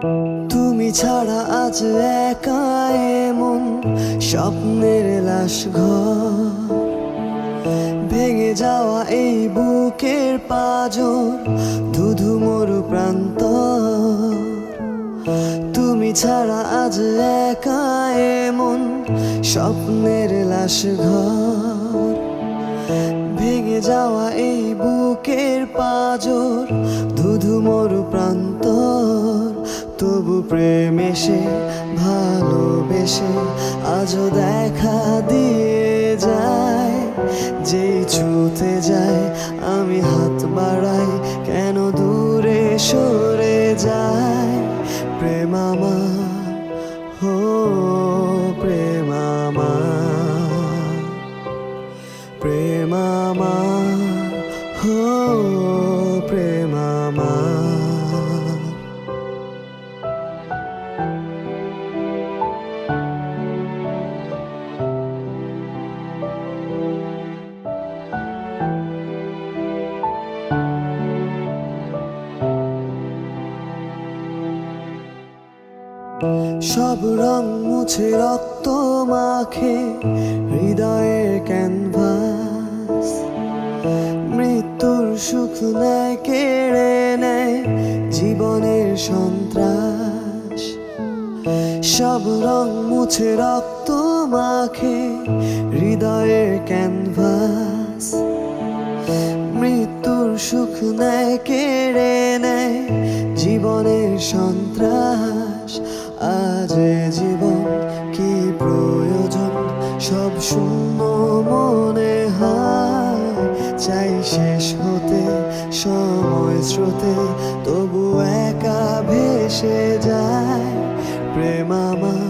তুমি ছাড়া আজ একা এমন স্বপ্নের লাশ ভেঙে যাওয়া এই বুকের পাজর, ধুধু মরু প্রান্ত তুমি ছাড়া আজ একা এমন স্বপ্নের লাশ ঘর। ভেঙে যাওয়া এই বুকের পাজর, ধুধু মরু প্রান্তর। তবু প্রেমে সে ভালোবেসে আজও দেখা দিয়ে যায়। যেই ছুতে যায় আমি হাত বাড়াই, কেন দূরে সরে যায় প্রেম আমার সব রং মুছে রক্ত মাখে হৃদয়ের ক্যানভাস। মৃত্যুর সুখ নেয়, কেড়ে নেয় জীবনের সন্ত্রাস। সব রং মুছে রক্ত মাখে হৃদয়ের ক্যানভাস। মৃত্যুর সুখ নেয়, কেড়ে নেয় জীবনের সন্ত্রাস। শেষ হতে সময় স্রোতে তবু একা ভেসে যায়। প্রেম আমার